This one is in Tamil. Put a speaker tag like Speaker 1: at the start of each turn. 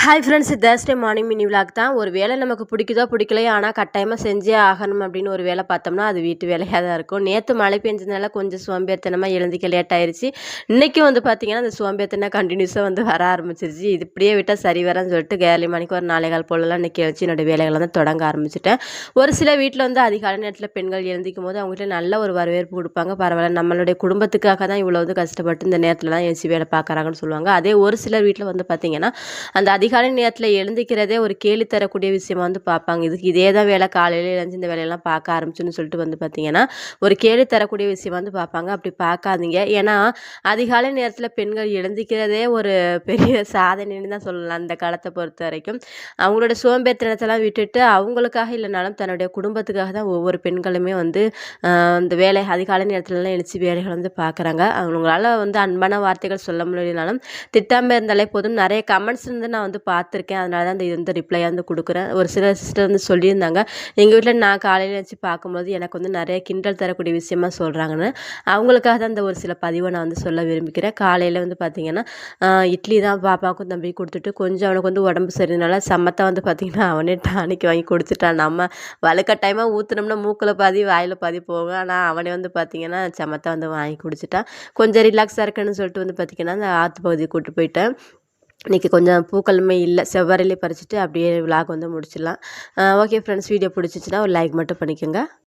Speaker 1: Hi friends Thursday morning mini vlog தான். ஒரு வேலை நமக்கு பிடிக்குதோ பிடிக்கலையோ ஆனால் கட்டாயமாக செஞ்சே ஆகணும் அப்படின்னு ஒரு வேலை பார்த்தோம்னா அது வீட்டு வேலையாக தான் இருக்கும். நேற்று மழை பெஞ்சதுனால கொஞ்சம் சோம்பேறித்தனமாக எழுந்திக்க லேட் ஆயிடுச்சு இன்றைக்கும் வந்து பார்த்திங்கன்னா அந்த சோம்பேறித்தனம் கண்டினியூஸாக வந்து வர ஆரம்பிச்சிருச்சு. இது இப்படியே விட்டால் சரி வரேன்னு சொல்லிட்டு கேலி மணிக்கு ஒரு நாளை கால் போலலாம் இன்றைக்கி வச்சு என்னோடய வேலைகளை தான் தொடங்க ஆரம்பிச்சிட்டேன். ஒரு சில வீட்டில் வந்து அதிகாலை நேரத்தில் பெண்கள் எழுந்திக்கும் போது அவங்ககிட்ட நல்ல ஒரு வரவேற்பு கொடுப்பாங்க. பரவாயில்ல நம்மளுடைய குடும்பத்துக்காக தான் இவ்வளோ வந்து கஷ்டப்பட்டு இந்த நேரத்தில் தான் எழுச்சி வேலை பார்க்குறாங்கன்னு சொல்லுவாங்க. அதே ஒரு சிலர் வீட்டில் வந்து பார்த்திங்கன்னா அந்த அதிகாலை நேரத்தில் எழுந்திக்கிறதே ஒரு கேலி தரக்கூடிய விஷயமா வந்து பார்ப்பாங்க. இதுக்கு இதே தான் வேலை காலையில் எழுந்து இந்த வேலையெல்லாம் பார்க்க ஆரம்பிச்சுன்னு சொல்லிட்டு வந்து பார்த்திங்கன்னா ஒரு கேலி தரக்கூடிய விஷயமா வந்து பார்ப்பாங்க. அப்படி பார்க்காதீங்க. ஏன்னா அதிகாலை நேரத்தில் பெண்கள் எழுந்திக்கிறதே ஒரு பெரிய சாதனைன்னு தான் சொல்லலாம் அந்த காலத்தை பொறுத்த வரைக்கும். அவங்களோட சோம்பேறித்தனத்தெல்லாம் விட்டுட்டு அவங்களுக்காக இல்லைனாலும் தன்னுடைய குடும்பத்துக்காக தான் ஒவ்வொரு பெண்களுமே வந்து இந்த வேலை அதிகாலை நேரத்துலலாம் எழுச்சி வேலைகள் வந்து பார்க்குறாங்க. அவங்களால வந்து அன்பான வார்த்தைகள் சொல்ல முடியலனாலும் திட்டாமல் இருந்தாலே போதும். நிறைய கமெண்ட்ஸ் வந்து நான் வந்து வந்து பார்த்துருக்கேன். அதனால தான் இந்த இந்த ரிப்ளையாக வந்து கொடுக்குறேன். ஒரு சில சிஸ்டர் வந்து சொல்லியிருந்தாங்க. எங்கள் வீட்டில் நான் காலையில் வச்சு பார்க்கும்போது எனக்கு வந்து நிறைய கிண்டல் தரக்கூடிய விஷயமா சொல்கிறாங்கன்னு அவங்களுக்காக தான் இந்த ஒரு சில பதிவை நான் வந்து சொல்ல விரும்பிக்கிறேன் காலையில் வந்து பார்த்திங்கன்னா இட்லி தான் பாப்பாவுக்கும் தம்பி கொடுத்துட்டு கொஞ்சம் அவனுக்கு வந்து உடம்பு சரினால சம்மத்தை வந்து பார்த்திங்கன்னா அவனே டானிக்கு வாங்கி கொடுத்துட்டான் நம்ம வலுக்கட்டாயமாக ஊற்றுனோம்னா மூக்கில் பாதி வாயில் பாதி போகும். ஆனால் அவனே வந்து பார்த்திங்கன்னா சமத்தை வந்து வாங்கி குடிச்சிட்டான் கொஞ்சம் ரிலாக்ஸாக இருக்குன்னு சொல்லிட்டு வந்து பார்த்திங்கன்னா அந்த ஆற்று பகுதி கூப்பிட்டு போயிட்டேன். இன்றைக்கி கொஞ்சம் பூக்களுமே இல்லை. செவ்வரையிலே பறிச்சுட்டு அப்படியே விலாக் வந்து முடிச்சிடலாம். ஓகே ஃப்ரெண்ட்ஸ் வீடியோ பிடிச்சிச்சின்னா ஒரு லைக் மட்டும் பண்ணிக்கோங்க.